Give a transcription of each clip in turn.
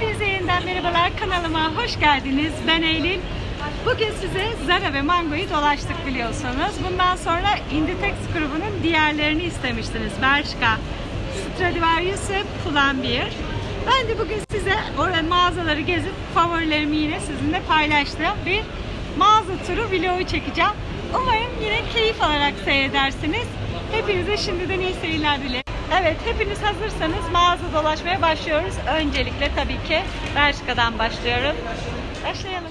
Hepinize yeniden merhabalar kanalıma hoş geldiniz. Ben Eylül. Bugün size Zara ve Mango'yu dolaştık biliyorsunuz. Bundan sonra Inditex grubunun diğerlerini istemiştiniz. Bershka, Stradivarius ve Pull&Bear. Ben de bugün size orada mağazaları gezip favorilerimi yine sizinle paylaştığım bir mağaza turu vlogu çekeceğim. Umarım yine keyif alarak seyredersiniz. Hepinize şimdiden iyi seyirler dilerim. Evet, hepiniz hazırsanız mağaza dolaşmaya başlıyoruz. Öncelikle tabii ki Bershka'dan başlıyoruz. Başlayalım.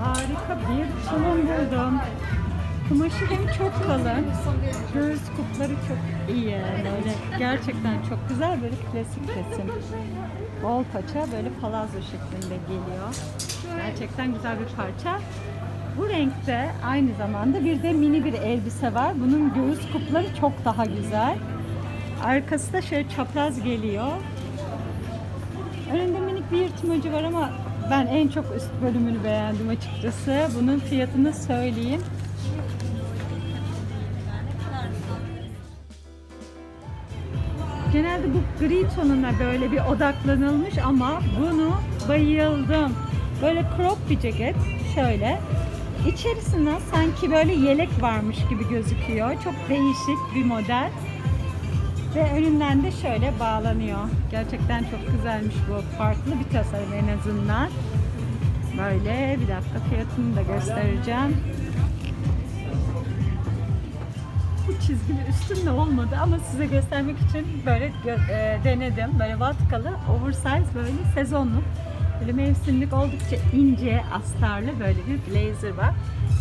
Harika bir tulum buldum. Kumaşı hem çok kalın, göğüs kupları çok iyi. Böyle gerçekten çok güzel böyle klasik kesim. Bol paça böyle palazzo şeklinde geliyor. Gerçekten güzel bir parça. Bu renkte aynı zamanda bir de mini bir elbise var. Bunun göğüs kupları çok daha güzel. Arkası da şöyle çapraz geliyor. Önünde minik bir yırtmacı var ama ben en çok üst bölümünü beğendim açıkçası. Bunun fiyatını söyleyeyim. Gri tonuna böyle bir odaklanılmış ama bunu bayıldım. Böyle crop bir ceket şöyle. İçerisinden sanki böyle yelek varmış gibi gözüküyor. Çok değişik bir model. Ve önünden de şöyle bağlanıyor. Gerçekten çok güzelmiş bu. Farklı bir tasarım en azından. Böyle bir dakika fiyatını da göstereceğim. Bu çizgili üstümde olmadı ama size göstermek için böyle e, denedim. Böyle vatkalı, oversize böyle sezonluk. Böyle mevsimlik oldukça ince, astarlı böyle bir blazer var.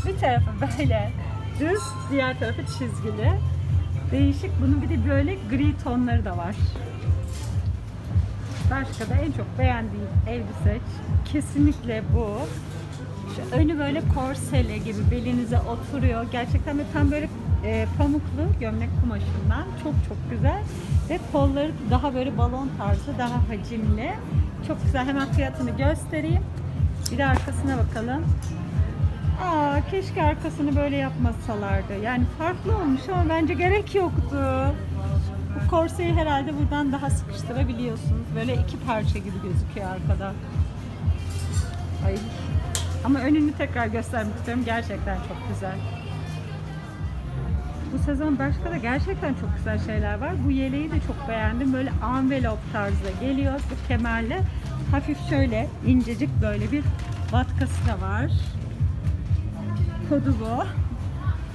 Bir tarafı böyle düz, diğer tarafı çizgili. Değişik. Bunun bir de böyle gri tonları da var. Başka da en çok beğendiğim elbise kesinlikle bu. Şu önü böyle korsele gibi belinize oturuyor. Gerçekten de tam böyle e, pamuklu gömlek kumaşından çok çok güzel. Ve kolları daha böyle balon tarzı, daha hacimli. Çok güzel. Hemen fiyatını göstereyim. Bir de arkasına bakalım. Aa, keşke arkasını böyle yapmasalardı. Yani farklı olmuş ama bence gerek yoktu. Bu korseyi herhalde buradan daha sıkıştırabiliyorsunuz. Böyle iki parça gibi gözüküyor arkada. Ay. Ama önünü tekrar göstermek istiyorum. Gerçekten çok güzel. Bu sezon başka da gerçekten çok güzel şeyler var. Bu yeleği de çok beğendim. Böyle envelop tarzda geliyor. Bu kemerle hafif şöyle incecik böyle bir vatkası da var. Kodu bu.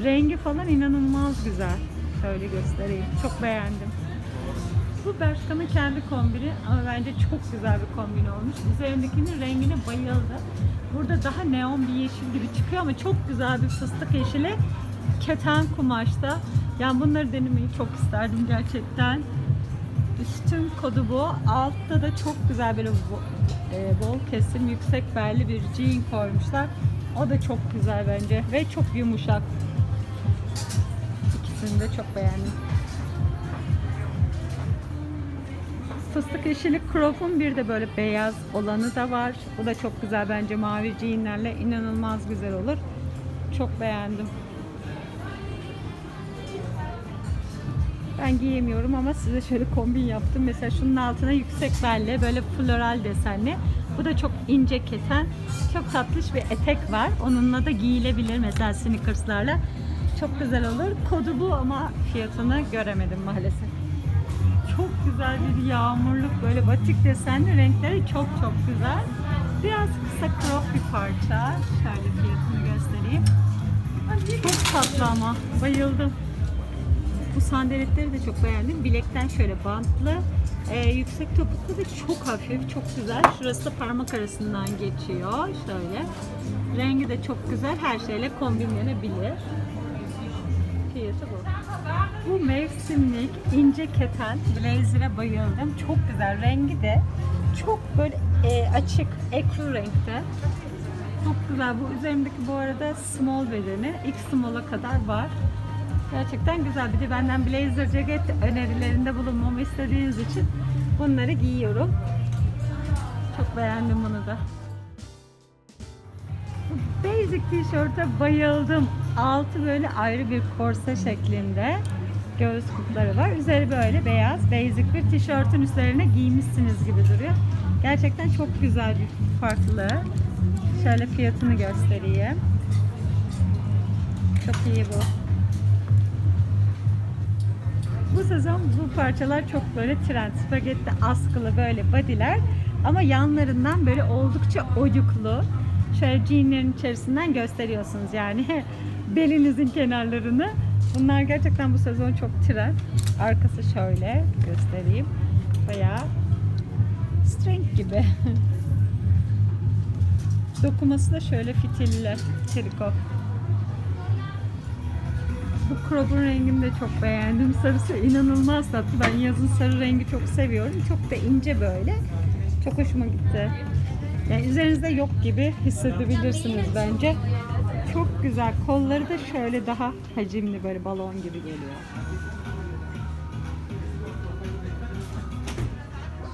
Rengi falan inanılmaz güzel. Şöyle göstereyim. Çok beğendim. Bu Bershka'nın kendi kombini ama bence çok güzel bir kombin olmuş. Üzerindekinin rengine bayıldım. Burada daha neon bir yeşil gibi çıkıyor ama çok güzel bir fıstık yeşili keten kumaşta. Yani bunları denemeyi çok isterdim gerçekten. Üstün kodu bu. Altta da çok güzel böyle e, bol kesim yüksek belli bir jean koymuşlar. O da çok güzel bence ve çok yumuşak. İkisini de çok beğendim. Fıstık yeşili crop'un bir de böyle beyaz olanı da var. Bu da çok güzel bence mavi jeanlerle inanılmaz güzel olur. Çok beğendim. Ben giyemiyorum ama size şöyle kombin yaptım. Mesela şunun altına yüksek belli böyle floral desenli. Bu da çok ince keten. Çok tatlış bir etek var. Onunla da giyilebilir mesela sneakerslarla. Çok güzel olur. Kodu bu ama fiyatını göremedim maalesef. Çok güzel bir yağmurluk böyle batik desenli renkleri çok çok güzel. Biraz kısa crop bir parça. Şöyle fiyatını göstereyim. Çok tatlı ama. Bayıldım. Bu sandaletleri de çok beğendim. Bilekten şöyle bantlı. Ee, yüksek topuklu ve çok hafif, çok güzel. Şurası da parmak arasından geçiyor. Şöyle. Rengi de çok güzel. Her şeyle kombinlenebilir. Fiyatı bu. Bu mevsimlik ince keten blazer'e bayıldım. Çok güzel. Rengi de çok böyle e, açık, ekru renkte. Çok güzel. Bu üzerimdeki bu arada small bedeni. X small'a kadar var. Gerçekten güzel. Bir de benden blazer ceket önerilerinde bulunmamı istediğiniz için bunları giyiyorum. Çok beğendim bunu da. Bu Basic tişörte bayıldım. Altı böyle ayrı bir korse şeklinde. Göğüs kutları var. Üzeri böyle beyaz basic bir tişörtün üzerine giymişsiniz gibi duruyor. Gerçekten çok güzel bir farklı. Şöyle fiyatını göstereyim. Çok iyi bu. Bu sezon bu parçalar çok böyle trend. Spagetti askılı böyle bodyler ama yanlarından böyle oldukça oyuklu. Şöyle jeanlerin içerisinden gösteriyorsunuz yani belinizin kenarlarını. Bunlar gerçekten bu sezon çok trend. Arkası şöyle göstereyim. Bayağı string gibi. Dokuması da şöyle fitilli triko. Bu crop'un rengini de çok beğendim. Sarısı inanılmaz tatlı. Ben yazın sarı rengi çok seviyorum. Çok da ince böyle. Çok hoşuma gitti. Yani üzerinizde yok gibi hissedebilirsiniz bence. Çok güzel. Kolları da şöyle daha hacimli böyle balon gibi geliyor.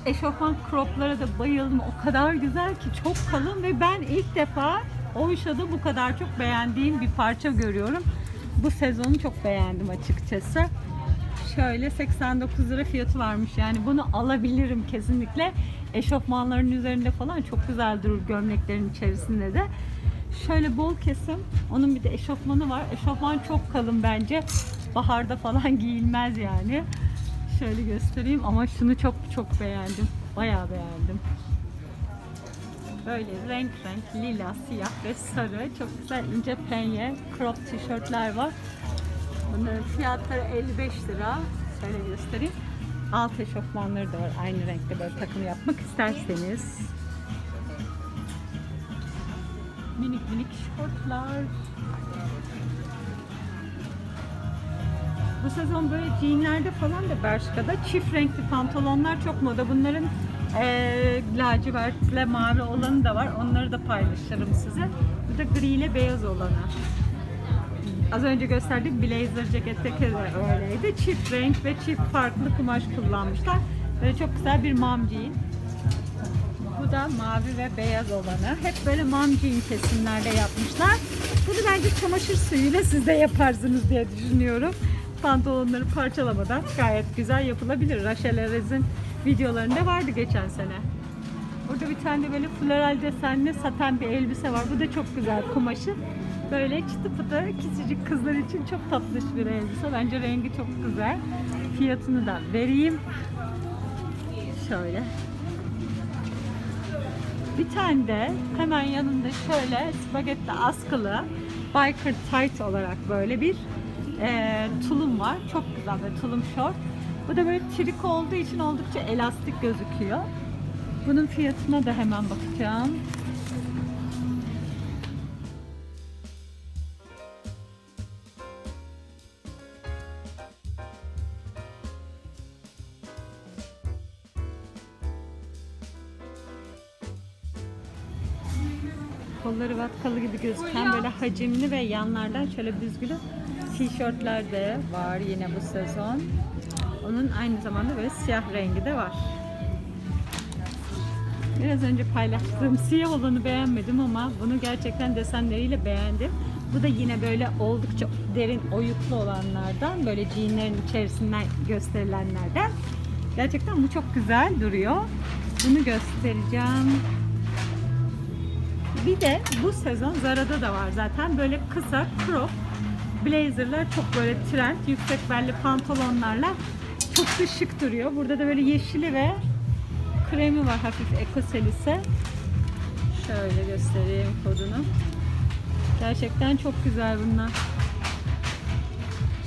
Eşofman croplara da bayıldım. O kadar güzel ki çok kalın ve ben ilk defa Oyşa'da bu kadar çok beğendiğim bir parça görüyorum. Bu sezonu çok beğendim açıkçası. Şöyle 89 lira fiyatı varmış. Yani bunu alabilirim kesinlikle. Eşofmanların üzerinde falan çok güzel durur gömleklerin içerisinde de. Şöyle bol kesim. Onun bir de eşofmanı var. Eşofman çok kalın bence. Baharda falan giyilmez yani. Şöyle göstereyim ama şunu çok çok beğendim. Bayağı beğendim. Böyle renk renk lila, siyah ve sarı çok güzel ince penye crop tişörtler var. Bunların fiyatları 55 lira. Şöyle göstereyim. Alt eşofmanları da var. Aynı renkte böyle takım yapmak isterseniz. Minik minik şortlar. Bu sezon böyle jeanlerde falan da Bershka'da çift renkli pantolonlar çok moda. Bunların eee lacivertle mavi olanı da var. Onları da paylaşırım size. Bu da gri ile beyaz olanı. Az önce gösterdik blazer ceketteki de öyleydi. Çift renk ve çift farklı kumaş kullanmışlar. Böyle çok güzel bir mom jean. Bu da mavi ve beyaz olanı. Hep böyle mom jean kesimlerde yapmışlar. Bunu bence çamaşır suyuyla siz de yaparsınız diye düşünüyorum. Pantolonları parçalamadan gayet güzel yapılabilir. Rachel Erez'in videolarında vardı geçen sene. Burada bir tane böyle floral desenli saten bir elbise var. Bu da çok güzel kumaşı. Böyle çıtı pıtı küçücük kızlar için çok tatlış bir elbise. Bence rengi çok güzel. Fiyatını da vereyim. Şöyle. Bir tane de hemen yanında şöyle spagetti askılı biker tight olarak böyle bir eee, tulum var. Çok güzel bir tulum short. Bu da böyle triko olduğu için oldukça elastik gözüküyor. Bunun fiyatına da hemen bakacağım. Kolları vatkalı gibi gözüken böyle hacimli ve yanlardan şöyle büzgülü tişörtler de var yine bu sezon. Onun aynı zamanda böyle siyah rengi de var. Biraz önce paylaştığım siyah olanı beğenmedim ama bunu gerçekten desenleriyle beğendim. Bu da yine böyle oldukça derin oyuklu olanlardan, böyle jeanlerin içerisinden gösterilenlerden. Gerçekten bu çok güzel duruyor. Bunu göstereceğim. Bir de bu sezon Zara'da da var zaten böyle kısa crop blazerlar çok böyle trend yüksek belli pantolonlarla çok şık duruyor. Burada da böyle yeşili ve kremi var hafif ekoselise. Şöyle göstereyim kodunu. Gerçekten çok güzel bunlar.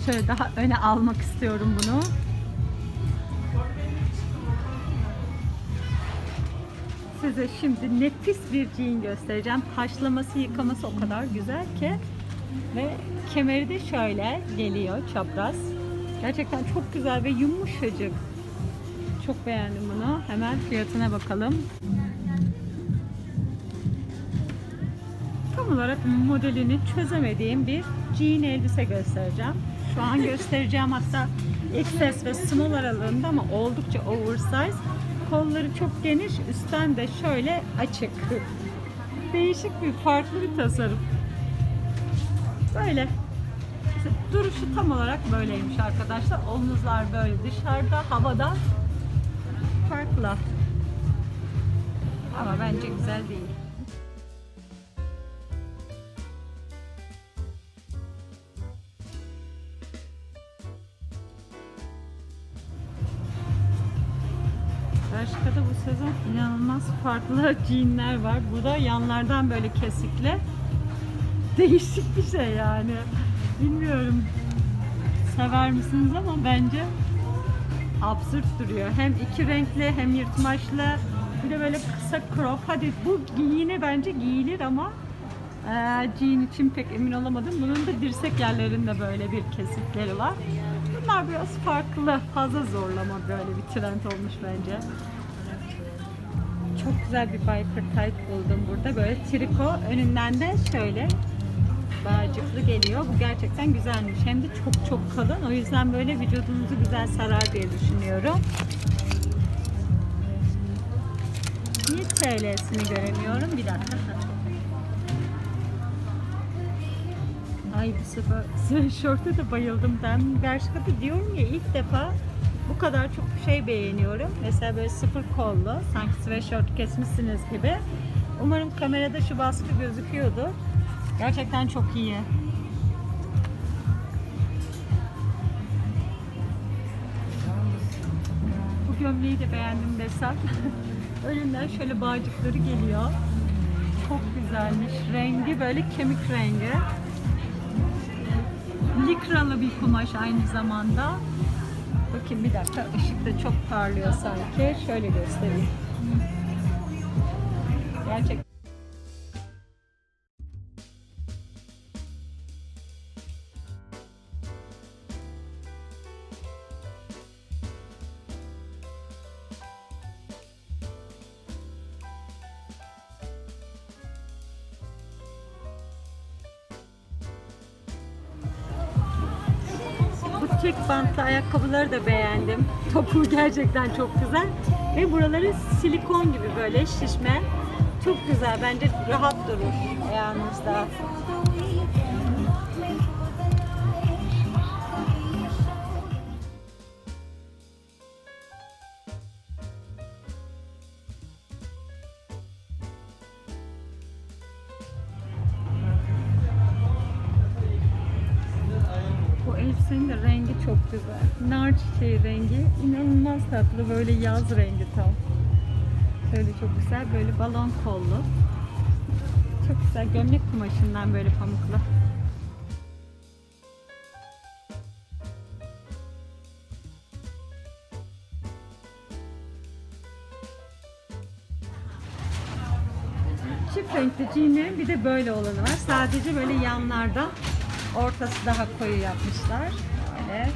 Şöyle daha öne almak istiyorum bunu. Size şimdi nefis bir jean göstereceğim. Haşlaması, yıkaması o kadar güzel ki. Ve kemeri de şöyle geliyor çapraz. Gerçekten çok güzel ve yumuşacık. Çok beğendim bunu. Hemen fiyatına bakalım. Tam olarak modelini çözemediğim bir jean elbise göstereceğim. Şu an göstereceğim hatta XS ve small aralığında ama oldukça oversize. Kolları çok geniş, üstten de şöyle açık. değişik bir, farklı bir tasarım. Böyle. Duruşu tam olarak böyleymiş arkadaşlar. Omuzlar böyle dışarıda, havada farklı. Ama bence güzel değil. Bershka'da bu sezon inanılmaz farklı jeanler var. Burada yanlardan böyle kesikli. Değişik bir şey yani. Bilmiyorum. Sever misiniz ama bence absürt duruyor. Hem iki renkli hem yırtmaçlı. Bir de böyle kısa crop. Hadi bu yine bence giyilir ama e, jean için pek emin olamadım. Bunun da dirsek yerlerinde böyle bir kesikleri var. Bunlar biraz farklı. Fazla zorlama böyle bir trend olmuş bence. Çok güzel bir biker tight buldum burada. Böyle triko. Önünden de şöyle bağcıklı geliyor. Bu gerçekten güzelmiş. Hem de çok çok kalın. O yüzden böyle vücudunuzu güzel sarar diye düşünüyorum. Niye TL'sini göremiyorum? Bir dakika. Ay bu sefer sweatshirt'e de bayıldım. Ben Bershka'da diyorum ya ilk defa bu kadar çok şey beğeniyorum. Mesela böyle sıfır kollu, sanki sweatshirt kesmişsiniz gibi. Umarım kamerada şu baskı gözüküyordu. Gerçekten çok iyi. Bu gömleği de beğendim desem. Önünden şöyle bağcıkları geliyor. Çok güzelmiş. Rengi böyle kemik rengi. Likralı bir kumaş aynı zamanda. Bakayım bir dakika ışıkta çok parlıyor sanki. Şöyle göstereyim. Gerçekten Tek bantlı ayakkabıları da beğendim. Topu gerçekten çok güzel. Ve buraları silikon gibi böyle şişme. Çok güzel. Bence rahat durur ayağınızda. Elbisenin de rengi çok güzel. Nar çiçeği rengi. inanılmaz tatlı. Böyle yaz rengi tam. Şöyle çok güzel. Böyle balon kollu. Çok güzel. Gömlek kumaşından böyle pamuklu. Çift renkli jeanlerin bir de böyle olanı var. Sadece böyle yanlarda ortası daha koyu yapmışlar. Böyle.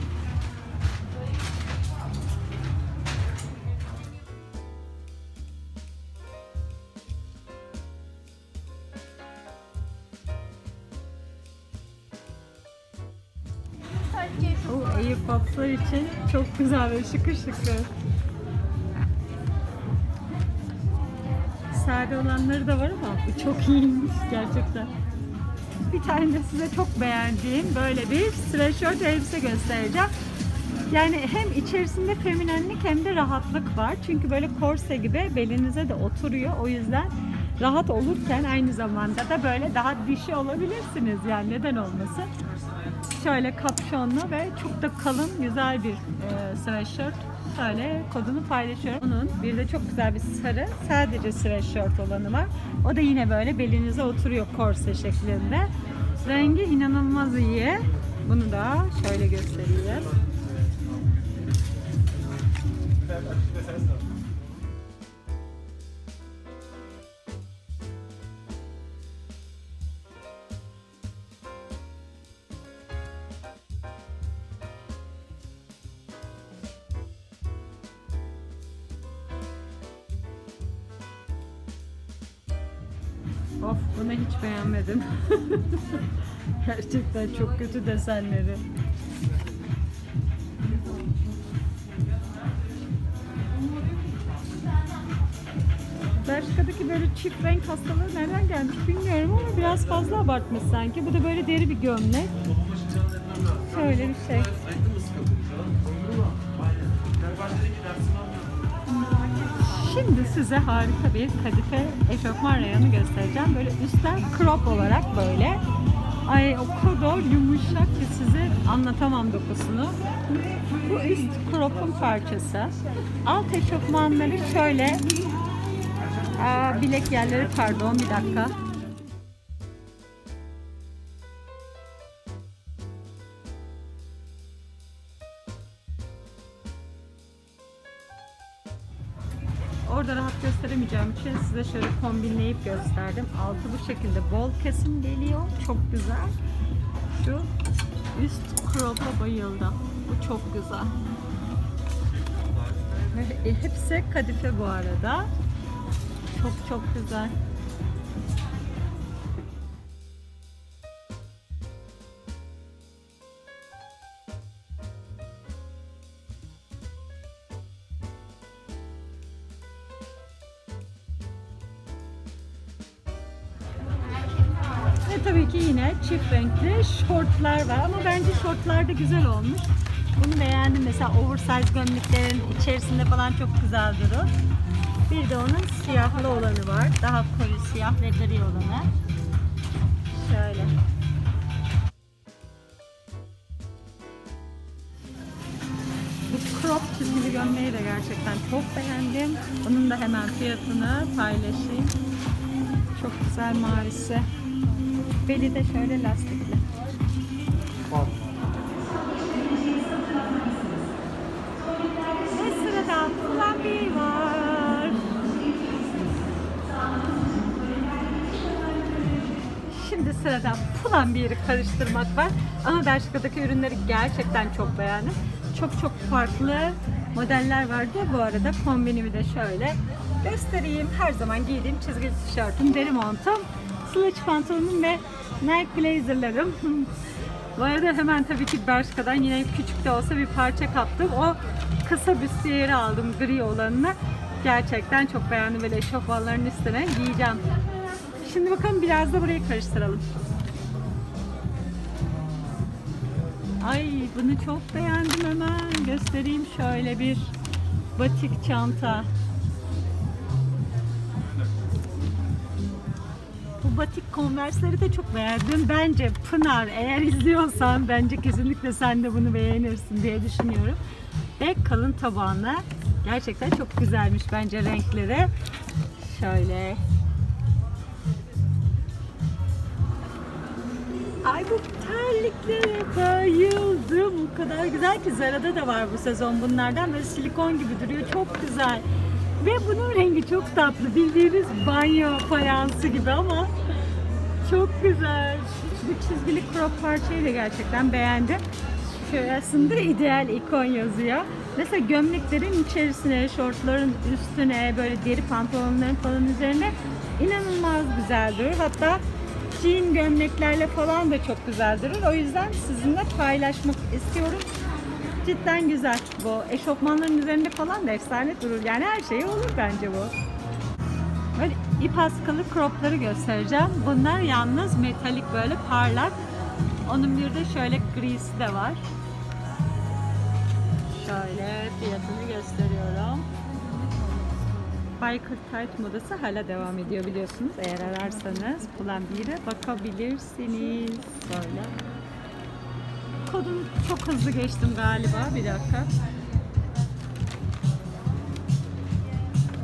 O Airpods'lar için çok güzel ve şıkır şıkır. Sade olanları da var ama bu çok iyiymiş gerçekten. Bir tane de size çok beğendiğim böyle bir sweatshirt elbise göstereceğim. Yani hem içerisinde feminenlik hem de rahatlık var. Çünkü böyle korse gibi belinize de oturuyor. O yüzden rahat olurken aynı zamanda da böyle daha dişi olabilirsiniz. Yani neden olmasın? Şöyle kapşonlu ve çok da kalın güzel bir e, sweatshirt. Şöyle kodunu paylaşıyorum. Onun bir de çok güzel bir sarı sadece sweatshirt olanı var. O da yine böyle belinize oturuyor korse şeklinde. Rengi inanılmaz iyi. Bunu da şöyle göstereyim. Of bunu hiç beğenmedim. Gerçekten çok kötü desenleri. Belçika'daki böyle çift renk hastalığı nereden gelmiş bilmiyorum ama biraz fazla abartmış sanki. Bu da böyle deri bir gömlek. Şöyle bir şey. Size harika bir kadife eşofman reyonu göstereceğim. Böyle üstler crop olarak böyle. Ay o kadar yumuşak ki size anlatamam dokusunu. Bu üst crop'un parçası. Alt eşofmanları şöyle Aa, bilek yerleri pardon bir dakika. Gösteremeyeceğim için size şöyle kombinleyip gösterdim. Altı bu şekilde bol kesim geliyor. Çok güzel. Şu üst crop'a bayıldım. Bu çok güzel. Hepsi kadife bu arada. Çok çok güzel. Tabii ki yine çift renkli şortlar var ama bence şortlar da güzel olmuş. Bunu beğendim mesela oversize gömleklerin içerisinde falan çok güzel durur. Bir de onun siyahlı olanı var. Daha koyu siyah ve gri olanı. Şöyle. Bu crop çizgili gömleği de gerçekten çok beğendim. Onun da hemen fiyatını paylaşayım. Çok güzel mavisi. Beli de şöyle lastikli. Ve sırada Flambi var. Şimdi sırada Flambi'yi karıştırmak var. Ama Belçika'daki ürünleri gerçekten çok beğendim. Çok çok farklı modeller vardı bu arada. Kombinimi de şöyle göstereyim. Her zaman giydiğim çizgili tişörtüm, deri montum, slouch pantolonum ve Nike blazerlarım. Bu arada hemen tabii ki Bershka'dan yine küçük de olsa bir parça kaptım. O kısa büstiyeri aldım gri olanını. Gerçekten çok beğendim böyle eşofmanların üstüne giyeceğim. Şimdi bakalım biraz da burayı karıştıralım. Ay bunu çok beğendim hemen. Göstereyim şöyle bir batik çanta. Bu batik konversleri de çok beğendim. Bence Pınar eğer izliyorsan bence kesinlikle sen de bunu beğenirsin diye düşünüyorum. Ve kalın tabanlı. Gerçekten çok güzelmiş bence renkleri. Şöyle. Ay bu terliklere bayıldım. O kadar güzel ki Zara'da da var bu sezon bunlardan. Böyle silikon gibi duruyor. Çok güzel. Ve bunun rengi çok tatlı. Bildiğiniz banyo fayansı gibi ama çok güzel. Bu çizgili crop parçayı da gerçekten beğendim. Şurasında ideal ikon yazıyor. Mesela gömleklerin içerisine, şortların üstüne, böyle deri pantolonların falan üzerine inanılmaz güzel durur. Hatta jean gömleklerle falan da çok güzel durur. O yüzden sizinle paylaşmak istiyorum. Cidden güzel bu. Eşofmanların üzerinde falan da efsane durur. Yani her şey olur bence bu. Böyle ip askılı cropları göstereceğim. Bunlar yalnız metalik böyle parlak. Onun bir de şöyle grisi de var. Şöyle fiyatını gösteriyorum. Biker tight modası hala devam ediyor biliyorsunuz. Eğer ararsanız Plan 1'e bakabilirsiniz. Böyle. Kodunu çok hızlı geçtim galiba. Bir dakika.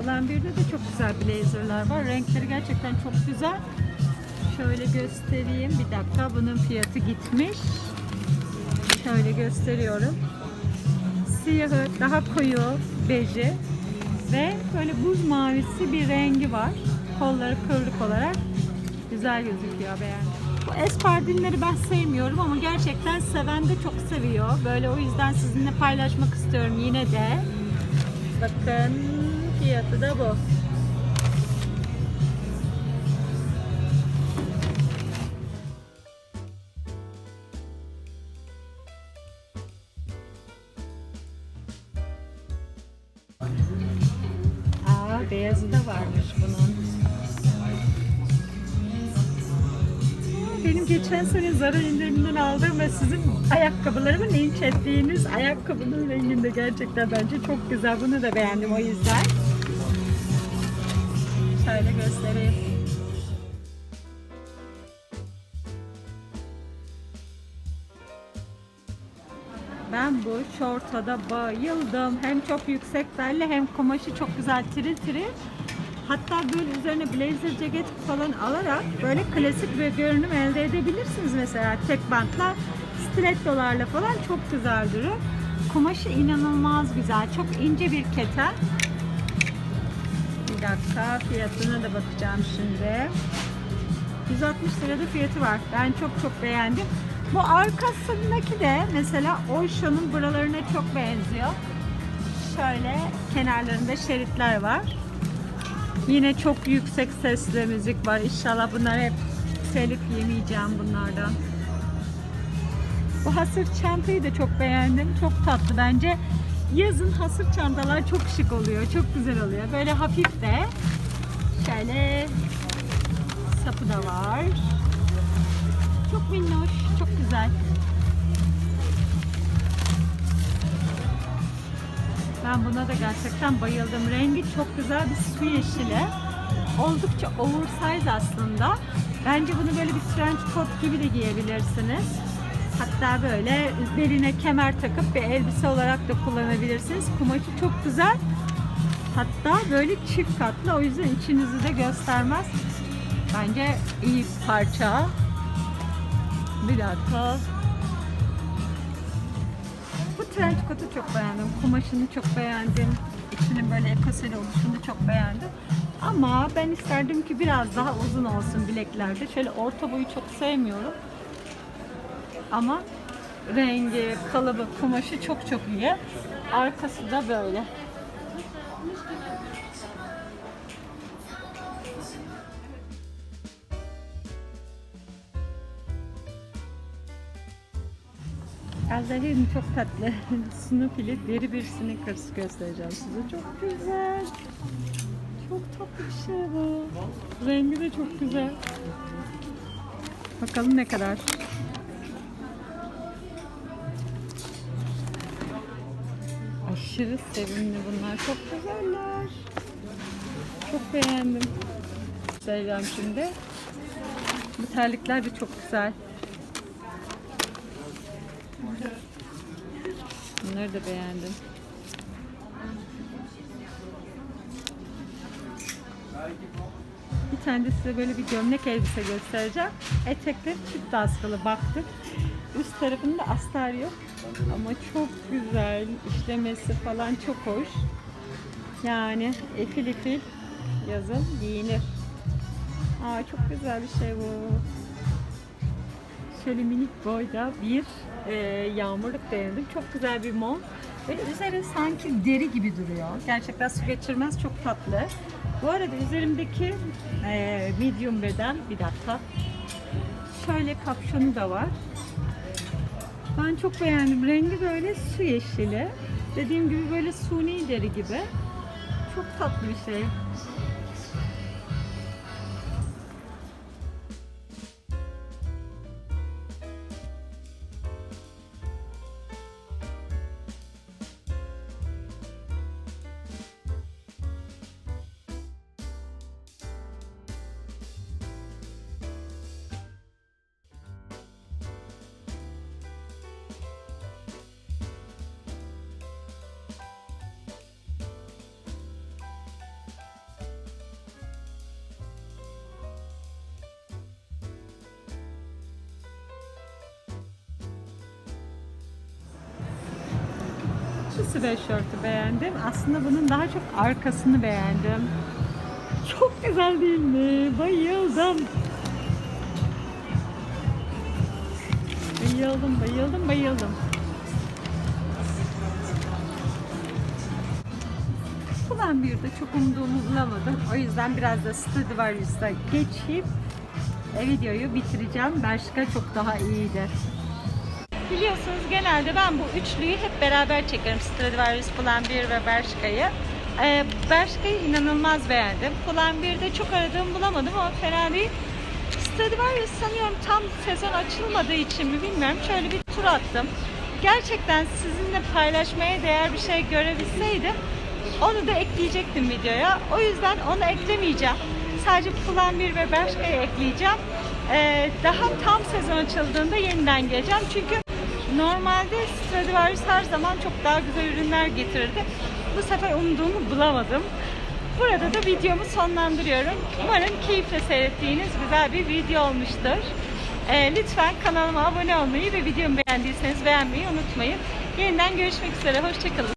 1'de de çok güzel blazerlar var. Renkleri gerçekten çok güzel. Şöyle göstereyim. Bir dakika. Bunun fiyatı gitmiş. Şöyle gösteriyorum. Siyahı daha koyu beji ve böyle buz mavisi bir rengi var. Kolları kıvrık olarak güzel gözüküyor beğendim. Bu espardinleri ben sevmiyorum ama gerçekten seven de çok seviyor. Böyle o yüzden sizinle paylaşmak istiyorum yine de. Bakın Fiyatı da bu. Aa, beyazı da varmış bunun. benim geçen sene Zara indiriminden aldığım ve sizin ayakkabılarımın linç ettiğiniz ayakkabının renginde gerçekten bence çok güzel. Bunu da beğendim o yüzden. Şöyle göstereyim. Ben bu şortada bayıldım. Hem çok yüksek belli hem kumaşı çok güzel tiril tiril. Hatta böyle üzerine blazer ceket falan alarak böyle klasik bir görünüm elde edebilirsiniz mesela tek bantla, stilettolarla falan çok güzel durur. Kumaşı inanılmaz güzel. Çok ince bir keten. Bir dakika fiyatına da bakacağım şimdi. 160 lirada fiyatı var. Ben çok çok beğendim. Bu arkasındaki de mesela Oysho'nun buralarına çok benziyor. Şöyle kenarlarında şeritler var. Yine çok yüksek sesli müzik var. İnşallah bunlar hep telif yemeyeceğim bunlardan. Bu hasır çantayı da çok beğendim. Çok tatlı bence. Yazın hasır çantalar çok şık oluyor. Çok güzel oluyor. Böyle hafif de şöyle sapı da var. Çok minnoş, çok güzel. Ben buna da gerçekten bayıldım. Rengi çok güzel bir su yeşili. Oldukça oversize aslında. Bence bunu böyle bir trench coat gibi de giyebilirsiniz. Hatta böyle beline kemer takıp bir elbise olarak da kullanabilirsiniz. Kumaşı çok güzel. Hatta böyle çift katlı. O yüzden içinizi de göstermez. Bence iyi parça. Bir dakika. Bu trench coat'u çok beğendim. Kumaşını çok beğendim. İçinin böyle ekoseli oluşunu çok beğendim. Ama ben isterdim ki biraz daha uzun olsun bileklerde. Şöyle orta boyu çok sevmiyorum. Ama rengi, kalıbı, kumaşı çok çok iyi. Arkası da böyle. Azalin çok tatlı. Snoopy'li deri bir Snickers göstereceğim size. Çok güzel. Çok tatlı bir şey bu. Rengi de çok güzel. Bakalım ne kadar. Aşırı sevimli bunlar. Çok güzeller. Çok beğendim. Söyleyeceğim şimdi. Bu terlikler de çok güzel. Bunları da beğendim. Bir tane de size böyle bir gömlek elbise göstereceğim. Etekleri çift askılı baktık. Üst tarafında astar yok. Ama çok güzel. işlemesi falan çok hoş. Yani efil efil yazın giyinir. Aa çok güzel bir şey bu. Şöyle minik boyda bir e, yağmurluk beğendim. Çok güzel bir mont. Ve üzeri sanki deri gibi duruyor. Gerçekten su geçirmez. Çok tatlı. Bu arada üzerimdeki e, medium beden bir dakika. Şöyle kapşonu da var. Ben çok beğendim. Rengi böyle su yeşili. Dediğim gibi böyle suni deri gibi. Çok tatlı bir şey. Şu sweatshirt'ü beğendim. Aslında bunun daha çok arkasını beğendim. Çok güzel değil mi? Bayıldım. Bayıldım, bayıldım, bayıldım. Ulan bir de çok umduğumu bulamadım. O yüzden biraz da Stradivarius'a geçip e, videoyu bitireceğim. Bershka çok daha iyidir. Biliyorsunuz genelde ben bu üçlüyü hep beraber çekerim. Stradivarius, 1 ve Bershka'yı. Ee, Bershka'yı inanılmaz beğendim. 1'de çok aradığım bulamadım ama fena değil. Stradivarius sanıyorum tam sezon açılmadığı için mi bilmiyorum. Şöyle bir tur attım. Gerçekten sizinle paylaşmaya değer bir şey görebilseydim onu da ekleyecektim videoya. O yüzden onu eklemeyeceğim. Sadece 1 ve Bershka'yı ekleyeceğim. Ee, daha tam sezon açıldığında yeniden geleceğim. Çünkü normalde Stradivarius her zaman çok daha güzel ürünler getirirdi. Bu sefer umduğumu bulamadım. Burada da videomu sonlandırıyorum. Umarım keyifle seyrettiğiniz güzel bir video olmuştur. Ee, lütfen kanalıma abone olmayı ve videomu beğendiyseniz beğenmeyi unutmayın. Yeniden görüşmek üzere. Hoşçakalın.